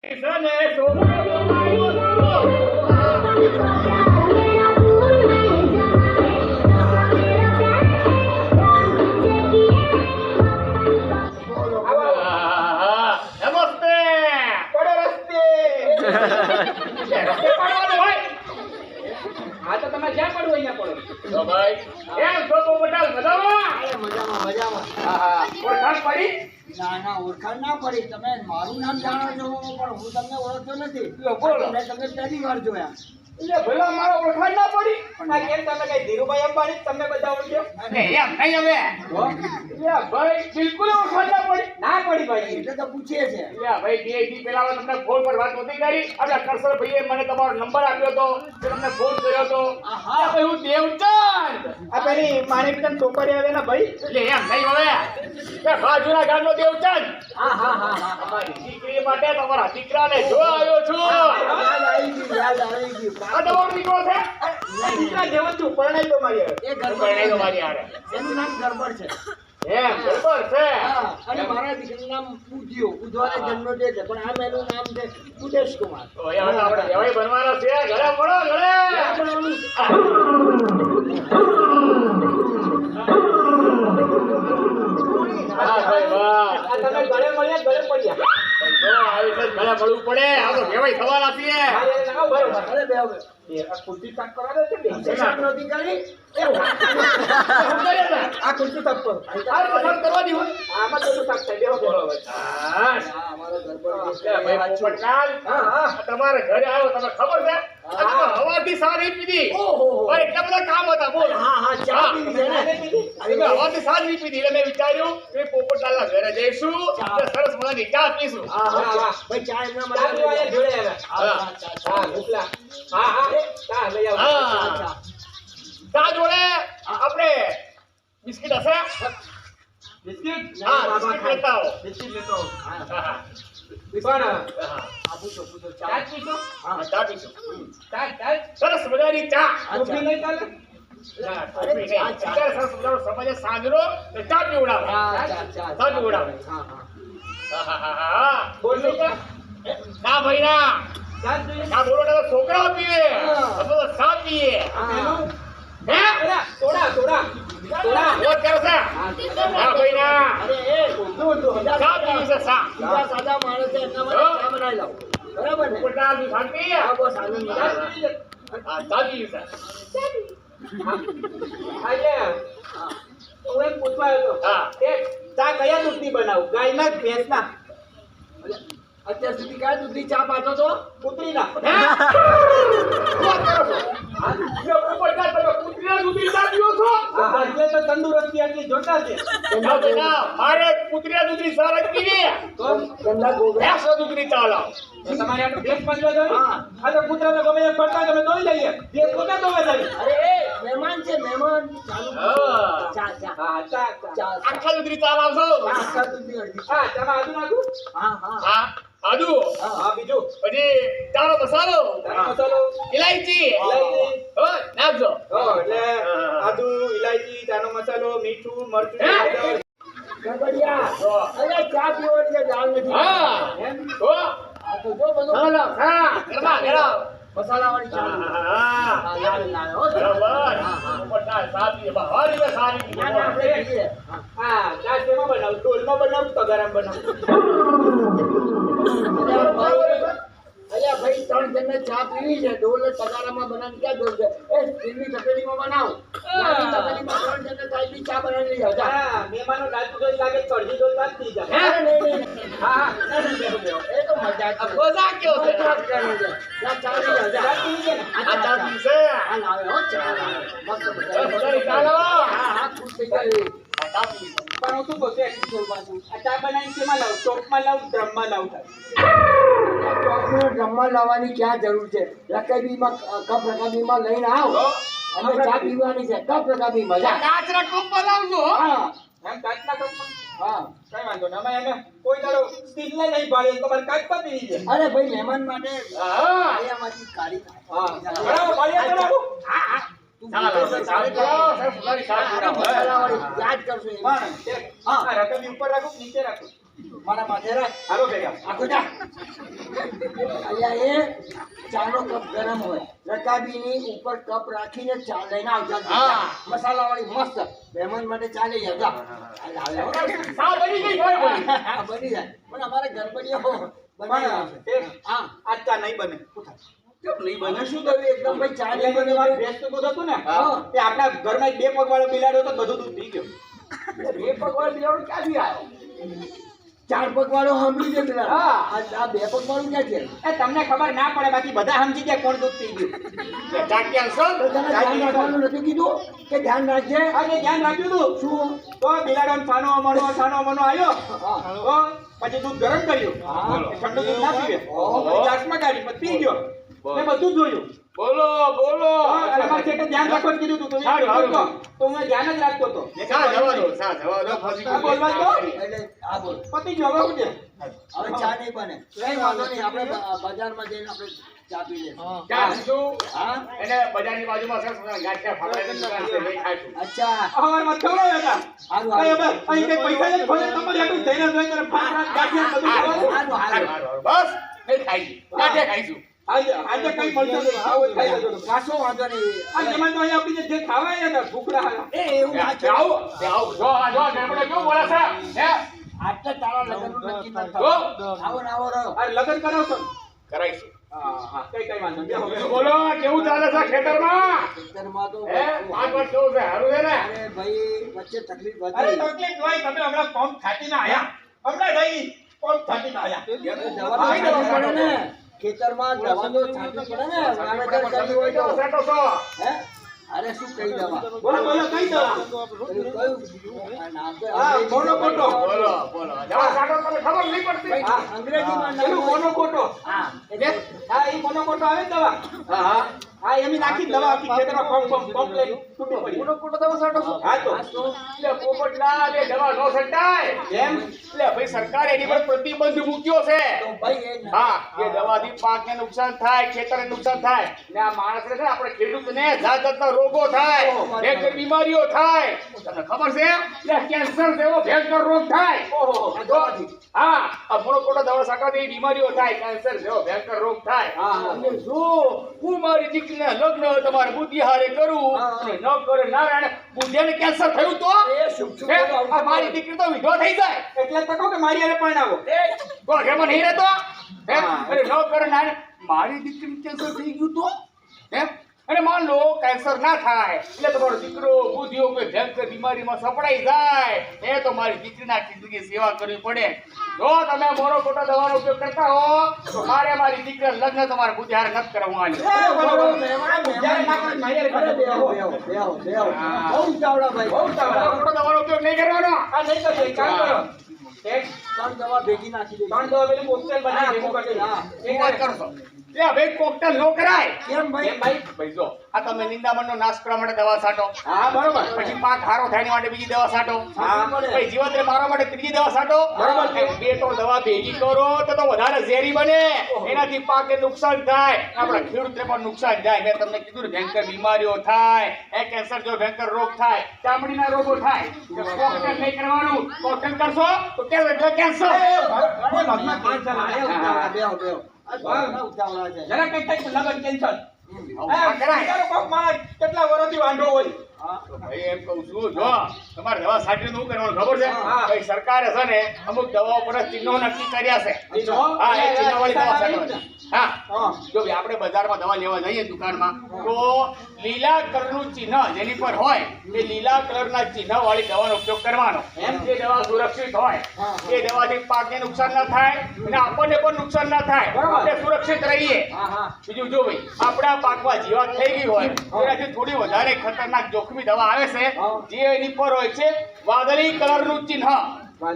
Eso, eso. પડી? ના ના ઓળખાણ ના પડી. તમે મારું નામ જાણો છો પણ હું તમને ઓળખતો નથી. બોલો. મેં તમને પહેલી વાર જોયા. એટલે ભલા મારો ઓળખાણ ના પડી? આ કેમ તમે કઈ ધીરુભાઈ અંબાણી તમને બધા ઓળખ્યો અને એમ નહીં હવે. યા ભાઈ બિલકુલ ઓળખાણ ના પડી. ના પડી ભાઈ. એટલે તો પૂછીએ છે. ભાઈ દી તમને ફોન પર વાત નહોતી કરી. આપણા કરસર ભાઈએ મને તમારો નંબર આપ્યો હતો. તમને ફોન કર્યો હતો. હા ભાઈ હું દેવચંદ? આ પેલી માણેકચંદ ટોપરી આવે ને ભાઈ. એટલે એમ નહીં હવે કે બાજુના ગામનો દેવચંદ હા હા હા હા અમારી દીકરી માટે તમારા દીકરાને જો આવ્યો છું. યાદ આવી ગયું યાદ આવી ગયું. આ તમારો દીકરો છે. આ દીકરા જેવો છું પરણાઈ દો મારી હારે. એ પરણાઈ દો મારી હારે. એનું નામ ગરબડ છે. એમ બરોબર છે. અને મારા દીકરાનું નામ પૂજ્યો બુધવારે જન્મદિવસ છે પણ આમ એનું નામ છે ઉદેશ કુમાર તો એવા આપણે એવાય બનવાના છે. ઘરે પડો ઘરે વાહ ભાઈ વાહ આ તમે ગળે મળ્યા ગળે પડ્યા તો આવી મળવું પડે. આ તો કહેવાય સવાલ આપીએ. મારી આ ખુરશી સાફ કરવા? છે નહોતી કરી? આ ખુરશી સાફ કરો. આ સાફ કરવાની હોય. આમાં તો સાફ હા. અમારો તમારે ઘરે આવ્યો તમને ખબર છે? હવાથી સારી પીધી. ઓહો એટલા બધા કામ હતા બોલ. હા હા ચા પીવી છે ને? હવાથી સારી પીધી. એટલે મેં વિચાર્યું કે પોપટલાલના ઘરે જઈશું એટલે સરસ મજાની ચા પીશું. હા હા હા, ચા. હા. ભાઈ ચા એમના માટે જોડે આવ્યા. હા, હા, ચા, ચા. હા હા હા. ચા લઈ આવો. હા. ચા, ચા. ચા જોડે આપણે બિસ્કિટ હશે? બિસ્કિટ? હા બિસ્કિટ લેતા આવો. બિસ્કિટ લેતા આવો. હા, હા, સરસ મજાની ચા. સાંજનો. ચા પીવડાવો. ચા. પીવડાવો. ના ભાઈ ના. બોલો છોકરાઓ પીવે. હા. ચા પીએ હા. પેલા સોડા કરો ભાઈ ના એ, બીજા સાદા માણસ છે, એમના માટે હા. બનાવી લાવો. બરાબર ને? પોપટલાલની શાંતિ હા, બસ આનંદ. હા હા. હું પૂછવા આવ્યો હા. કે ચા કયા દૂધની બનાવું ગાયના કે ભેંસના અત્યાર સુધી કયા દૂધની ચા પાતો તો કૂતરીના હે દૂધની ચા પીવો છો? આજે તો તંદુરસ્તી આટલી જોતા છે. ના મારે તો ગંદા ગોગડા ભેંસના દૂધની ચા તો તમારે આટલું ભેંસ બાંધવા જોઈએ? હા. આ તો ગમે એમ તમે દોઈ લઈએ. ભેંસ તો દોવા જાય. અરે મહેમાન છે મહેમાન. ચાલુ ચા ચા હા ચા ચા ચા ચા. આખા દૂધની ચા છો? આખા દૂધની અડધી. ચા. હા નાખું? હા હા. હા. આદુ હા બીજું પછી ચાનો મસાલો મસાલો ઇલાયચી ઇલાયચી હો, નાખજો હો, એટલે આદુ ઇલાયચી ચાનો મસાલો મીઠું મરચું તો, અરે ચા પીવાની કે દાળ નથી હા હો આ તો જો બધું ચાલો હા ગરમા મસાલા વાળી ચા હા હા, લાવે, લાવે, હો. બરાબર હા, હા. પોપટલાલ સારી બહારી મે સારી ના, ના, આપણે. હા. હા ચા શેમાં બનાવું ઢોલમાં બનાવું તો ગરમ બનાવું અલ્યા ભાઈ ત્રણ જણને ચા પીવી છે ડોલ તગારામાં બનાવી ક્યાં ડોલ છે એ સ્ટીલની તપેલીમાં બનાવ તપેલીમાં ત્રણ જણને ચાયની ચા બનાવી લઈ આવજા. હા મહેમાનો દાંત ડોલ લાગે તો અડધી ડોલ જાય. હા બેહો. એ તો મજાક છે. કેવો છે? છે. ચા લઈ આવજા. ચા પીવી છે આ ચા પીશે હા, લાવે, હો, ચા મસ્ત લાવો હા, હા, ખુશ થઈ જાય. પણ હું શું કહું છું એટલું થોડું આ ચા બનાવીને શેમાં લાવું? ચોકમાં લાવું ડ્રમમાં લાવું ચોકને ડ્રમમાં લાવવાની ક્યાં જરૂર છે? રકાબીમાં કપ રકાબીમાં લઈને આવ. અને ચા પીવાની છે. કપ રકાબી મજા કાચના કપ લાવજો હા. એમ કાચના કપમાં હા. કઈ વાંધો નહીં. અમે એને કોઈ દાડો સ્ટીલને નહીં પાડીએ તમારે કાચમાં પીવી છે. અરે ભાઈ મહેમાન માટે હા. પાયામાંથી કાઢી હા. બરાબર પાડીએ હા હા. આ. આ ઉપર રાખું કે નીચે રાખું? મારા માથે રાખ. હાલો ભેગા આખો જા અહીંયા એ ચાનો કપ ગરમ હોય. રકાબીની ઉપર કપ રાખીને ચા લઈને આવજા. હા. મસાલાવાળી મસ્ત. મહેમાન માટે ચા લઈ બની બની જાય. પણ અમારે ગણપતિઓ બની. હા. આજ ચા નહીં બને. કેમ શું થયું એકદમ ભાઈ ચા નહીં બને મારું ભેંસનું દૂધ હતું ને? તે આપણા ઘરમાં બે પગવાળો બિલાડ્યો તો બધું દૂધ પી ગયો. બે પગવાળો બિલાડો ક્યાંથી આવ્યો? ચાર પગવાળો સાંભળી છે હા. આ આ બે પગવાળું ક્યાં છે એ તમને ખબર ના પડે બાકી બધા સમજી ગયા કોણ દૂધ પી ગયું. ધ્યાન રાખવાનું નથી કીધું કે ધ્યાન રાખજે. અને ધ્યાન રાખ્યું તું. શું? તો બિલાડો છાનો અમારો છાનો મનો આવ્યો તો પછી દૂધ ગરમ કર્યું. હા. ઠંડુ દૂધ ના પીવે. ગ્લાસમાં કાઢી પછી પી ગયો. મેં બધું જોયું. બોલો બોલો. અને મારે છેટે ધ્યાન રાખવાનું કીધું તું તો હું ધ્યાન જ રાખતો હતો. સા જવા દો સા જવા દો બોલવા દો. એટલે આ બોલ. પતી ગયો હવે ચા નહીં બને. કઈ વાંધો નહીં આપણે બજારમાં જઈને આપણે ચા પી લઈશું. ચા પીશું? હા? એને બજારની બાજુમાં સરસ ગાંઠિયા ફાફડાની લઈ ખાઈશું. અચ્છા. સવારમાં ખવડાવ્યા હતા. હારું, હારું. અહીં કઈ પૈસા જ ખોલે તમારે આટલું જઈને જોઈને તરફ ફાફડા, ગાંઠિયા બધું હારું, ખાવાનું. હારું, હારું, હારું. હારું, બસ નહીં ખાઈશું ગાંઠિયા ખાઈશું. આજે આજે કઈ મળશે નહીં. વાંધો નહીં. આ જમાને તો અહીંયા આપણી જે ખાવા આવ્યા હતા, ભૂખડા. એ એવું આવો, આવો. જો આ જો ગણપતિ કેવું બોલે છે? હે? આટલા તારા લગ્નનું નક્કી ન જો. આવો ને આવો રહો. લગન કરો કરાવશો ને? હા, હા, કઈ કઈ વાંધો નહીં. બેહો, બેહો. બોલો કેવું ચાલે છે ખેતરમાં? ખેતરમાં તો હે? પાંચ વર્ષ કેવું છે. સારું છે ને? અરે ભાઈ વચ્ચે તકલીફ અરે હતી તકલીફ હોય તમે હમણાં પંપ છાંટીને આયા. હમણાં જઈ પંપ છાંટીને આયા. પડે ને ખેતરમાં દવા તો પડે ને વાવેતર કરવી હોય તો. સેટો છો હે? અરે શું કઈ દવા? બોલો બોલો કઈ દવા? કયું નામ તો હા, મોનો કોટો. બોલો. બોલો જવા સાટો તમે ખબર નહીં પડતી? હા, અંગ્રેજીમાં નામ. મોનોકોટો. હા. એટલે હા એ મોનોકોટો આવે દવા? હા હા. હા એમ નાખી દવા આખી ખેતરમાં પંપ પંપ લઈને. તૂટી પડી. કોનો કોટો દવા સાટો છો? હા તો. એટલે પોપટલાલ એ દવા નો સંટાય કેમ? એટલે ભાઈ સરકારે એની પર પ્રતિબંધ મૂક્યો છે. તો ભાઈ એ હા એ દવાથી પાકને નુકસાન થાય ખેતરને નુકસાન થાય. ને આ માણસને છે આપણે ખેડૂતને જાત જાતના રોગો થાય ભયંકર બીમારીઓ થાય. તમને ખબર છે? એટલે કેન્સર જેવો ભયંકર રોગ થાય. ઓહો હા આ મોનોકોટો દવા સાટવાથી બીમારીઓ થાય કેન્સર જેવો ભયંકર રોગ થાય. હા, જો હું મારી દીકરીના લગ્ન તમારે બુદ્ધિહારે કરું હા, હા. અને ન કરે. નારાયણ બુદ્ધિને કેન્સર થયું તો? એ હે? આ મારી દીકરી તો વિધવા થઈ જાય. એટલે તો કહું કે મારી હારે પરણાવો તો જેમાં નહીં રહેતો? હે? હા. અરે ન કરે નારાયણ. મારી દીકરી કેન્સર થઈ ગયું તો? હે? અને માન લો કેન્સર ના થાય એટલે તમારો દીકરો બુદ્ધિઓ કોઈ ભયંકર બીમારીમાં સપડાઈ જાય એ તો મારી દીકરીના જિંદગી સેવા કરવી પડે જો તમે મોરો ખોટો દવાનો ઉપયોગ કરતા હો તો મારે મારી દીકરી લગ્ન તમારે બુદ્ધિહારે કરવાની ને. ખોટો દવાનો ઉપયોગ નહીં કરવાનો આ નહીં કરજો, એક કામ કરો. એક ત્રણ દવા ભેગી નાખી દેજો. ત્રણ દવા પેલું કોકટેલ બનાવી ભેગું કરી હા. એક વાત કરશો એ ભાઈ કોકટેલ નો કરાય. કેમ ભાઈ? ભાઈ? ભાઈ જો. આ તમે નિંદામણનો નાશ કરવા માટે દવા છાંટો. હા બરોબર. પછી પાક હારો થાય માટે બીજી દવા છાંટો. હા. પછી જીવનને મારવા માટે ત્રીજી દવા છાંટો. બરાબર. બે ત્રણ દવા ભેગી કરો તો તો વધારે ઝેરી બને. એનાથી પાકને નુકસાન થાય. આપણા ખેડૂતને પણ નુકસાન થાય. મેં તમને કીધું ને ભયંકર બીમારીઓ થાય એ કેન્સર જો ભયંકર રોગ થાય ચામડીના રોગો થાય. કોકટેલ નહીં કરવાનું. કોકટેલ કરશો? તો કે એટલે અરે મગમાં કેન્સર અરે આવે. ઉતાવળા, બેહો, બેહો. આ ઘણા ઉતાવળા છે. જરા કઈ થાય તો લગન કેન્સલ કેટલા વર્ષથી વાંઢો હોય. ભાઈ એમ કહું છું જો તમારે દવા છાંટીને શું કરવાનું ખબર છે? ભાઈ સરકારે છે ને અમુક દવાઓ પર ચિહ્નો નક્કી કર્યા છે. હા એ ચિહ્નોવાળી દવા હા. હા. હા. જો ભાઈ આપણે બજારમાં દવા લેવા જઈએ દુકાનમાં તો લીલા કલરનું ચિહ્ન જેની પર હોય એ લીલા કલરના ચિહ્ન વાળી દવાનો ઉપયોગ કરવાનો. એમ? જે દવા સુરક્ષિત હોય એ દવાથી પાકને નુકસાન ના થાય અને આપણને પણ નુકસાન ના થાય. આપણે સુરક્ષિત રહીએ. બીજું જો ભાઈ આપણા પાકમાં જીવાત થઈ ગઈ હોય એનાથી થોડી વધારે ખતરનાક જોખમી દવા આવે છે જે એની પર હોય છે વાદળી કલરનું ચિહ્ન.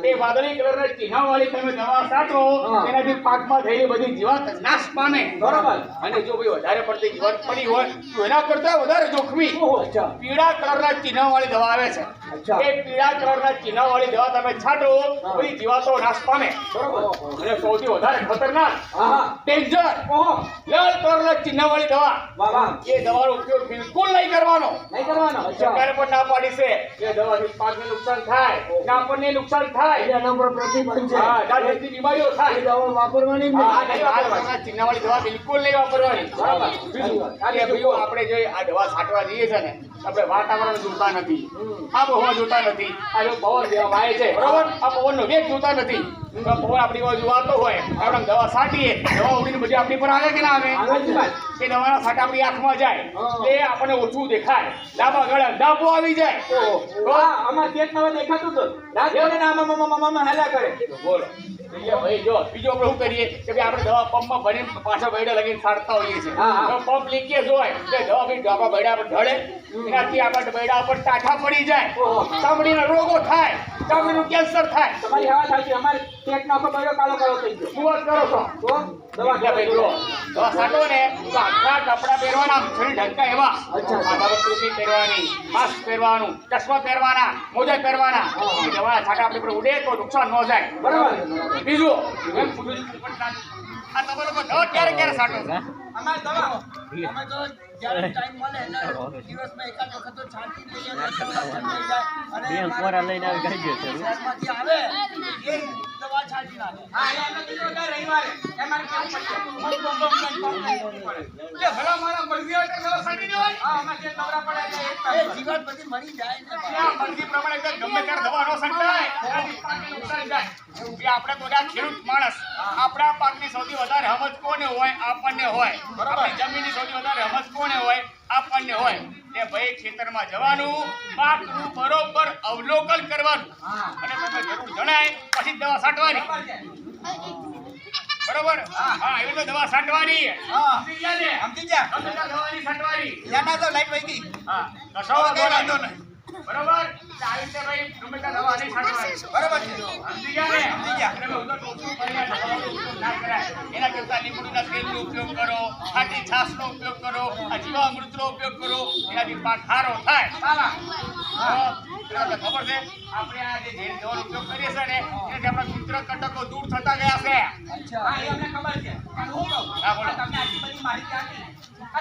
એ વાદળી કલરના ચિહ્ન વાળી તમે દવા છાંટો એનાથી પાકમાં થયેલી બધી જીવાત નાશ પામે. બરાબર. અને જો ભાઈ વધારે પડતી જીવાત પડી હોય તો એના કરતા વધારે જોખમી. પીળા કલરના ચિહ્ન વાળી દવા આવે છે. એ પીળા કલરના ચિહ્ન વાળી દવા તમે છાંટો. બધી જીવાતો નાશ પામે. બરોબર. અને સૌથી વધારે ખતરનાક. ડેન્જર લાલ કલરના ચિહ્ન વાળી દવા એ દવાનો ઉપયોગ બિલકુલ નહીં કરવાનો. નહીં કરવાનો. સરકાર પણ ના પાડી છે. એ દવાથી પાકને નુકસાન થાય. ને આપણને નુકસાન થાય. એટલે એના પર પ્રતિબંધ છે. હા જાતજાતની બીમારીઓ થાય. દવા વાપરવાની હા, નહીં. વાપરવાની. ચીનાવાળી દવા બિલકુલ નહીં વાપરવાની. બરાબર. બીજું કે ભાઈઓ આપણે જે આ દવા છાંટવા જઈએ છે ને આપણે વાતાવરણ જોતા નથી. આબોહવા જોતા નથી. આ જો પવન વાય છે. બરાબર. આ પવનનો વેગ જોતા નથી. આપણી બાજુ વાતો હોય આપણે દવા સાટીએ દવા ઉડીને પછી આપણી પર આવે કે ના આવે. એ દવાના છાંટા આપણી આંખમાં જાય. એ આપણને ઓછું દેખાય. ડાબા ગળા ડાબો આવી જાય. આમાં કેટ નવા દેખાતું તો રાત ના મામા મામા હાલ્યા કરે. બોલો. જો બીજું આપણે શું કરીએ? કે ભાઈ આપણે દવા પંપમાં ભરીને પાછા બૈડા લગીને છાંટતા હોઈએ છીએ. પંપ લીકેજ હોય એટલે દવા ભાઈ બૈડા પર ઢળે. એનાથી આપણા બૈડા પર ટાઢા પડી જાય. ચામડીના રોગો થાય. ચામડીનું કેન્સર થાય. તમારી હવા સાચી. અમારે પેટનો નાખો બયો કાળો કાળો થઈ ગયો. શું વાત કરો છો? તો દવા કે ભાઈ જો દવા છાંટો ને. તો આખા કપડાં પહેરવાના શરીર ઢંકા એવા. અચ્છા. આ બાબત ટોપી પહેરવાની માસ્ક પહેરવાનું ચશ્મા પહેરવાના મોજા પહેરવાના. દવા દવાના આપણે પર ઉડે તો નુકસાન ન જાય. બરાબર. બીજું એમ છે, આ તમારો દવા ક્યારે ક્યારે સાટો છે? અમાર દવા. અમાર તો જ્યારે ટાઈમ મળે એટલે દિવસમાં એકાદ વખત તો છાંટી દવા જાય. અને પોરા લઈને આવી ગઈ છે આવે આપણે બધા ખેડૂત માણસ આપણા પાકની સૌથી વધારે હમજ કોને હોય આપણને હોય બરાબર જમીનની સૌથી વધારે હમજ કોને હોય આપણને હોય. એ ભાઈ ખેતરમાં જવાનું પાકનું બરોબર અવલોકન કરવાનું અને તમને જરૂર જણાય પછી દવા છાંટવાની બરોબર હા એવી રીતે દવા છાંટવાની હા. સમજી ગયા ને? સમજી ગયા? ગમે ત્યાં દવાની છાંટવાની ત્યાંના તો લાઈટ વહી ગઈ. હા કશો વાંધો વાંધો નહીં બરોબર આવી રીતે ભાઈ ગમે ત્યાં દવા નહીં છાંટવાની બરાબર છે. સમજી ગયા ને? સમજી ગયા. એટલે ભાઈ ઉધર ઓછું કરીને દવાનો ઉપયોગ ના કરાય. એના કરતાં લીમડુના તેલનો ઉપયોગ કરો ખાટી છાશનો ઉપયોગ કરો આ જીવામૃતનો ઉપયોગ કરો એનાથી પાક સારો થાય ખબર છે આપણે આ જે ઝેરી દવાનો ઉપયોગ કરીએ છીએ ને એનાથી આપણા મિત્ર કટકો દૂર થતા ગયા છે. હા, એ અમને ખબર છે. પણ હું કહું, હા, બોલો. તમને આટલી બધી માહિતી આપી.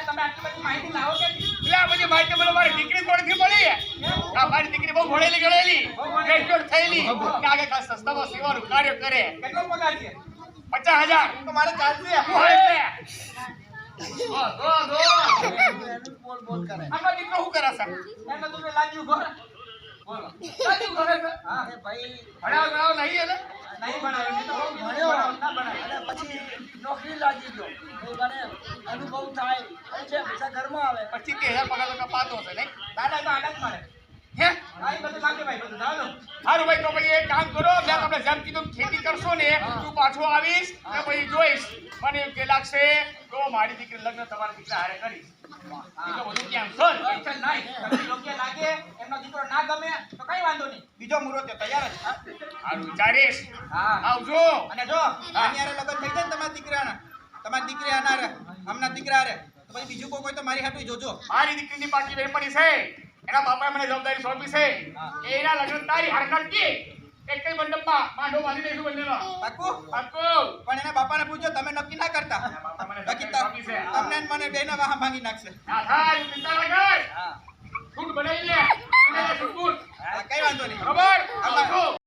તમે આટલી બધી માહિતી લાવો ક્યાંથી? એટલે આ બધી માહિતી મને મારી દીકરી કોણથી મળી? આ મારી દીકરી બહુ ભણેલી ગણેલી. ગ્રેજ્યુએટ થયેલી. આગળ સેવાનું કાર્ય કરે. કેટલો પગાર છે? પચાસ હજાર તો મારે ચાલશે. હોય છે દો, દો, દો. બોલ બોલ કરે આમાં દીકરો શું કરે છે એમને તો મેં લાગ્યું ઘર. બોલો સાચું હા. ભાઈ ભણાવ ભણાવ નહીં એને નહીં ભણાવ્યું. ના ભણાવ્યું. અને પછી નોકરી લાગી ગયો અનુભવ થાય છે પૈસા ઘરમાં આવે પછી તે હજાર પગાર કપાતો હશે નહીં દાદા તો આનંદ મળે. સારું ભાઈ તો પછી એક કામ કરો મેં તમને જેમ કીધું ખેતી કરશો ને તું પાછો આવીશ ને પછી જોઈશ. મને કે લાગશે તો મારી દીકરી લગ્ન તમારા દીકરા હારે કરીશ. બીજું મુહૂર્ત તૈયાર જ. વિચારીશ. હા. આવજો. અને જો લગ્ન થઈ જાય તમારા દીકરાના તમારી દીકરી આના હમણાં દીકરા હારે, તો પછી બીજું કોઈ તો મારી હાટું જોજો. મારી દીકરીની પાકી બેનપણી છે. એના બાપાએ મને જવાબદારી સોંપી છે. એના લગ્ન તારી હરકત કે એક કઈ મંડપમાં માંડો બાંધી દઈશું બંનેનો પાક્કું. પાક્કું. પણ એના બાપાને પૂછો તમે નક્કી ના કરતા. બાકી. તમને મને બેના વાહ ભાંગી નાખશે. હા હા ચિંતા ના કર. હા. બનાવી લે. કઈ વાંધો નહીં. બરાબર.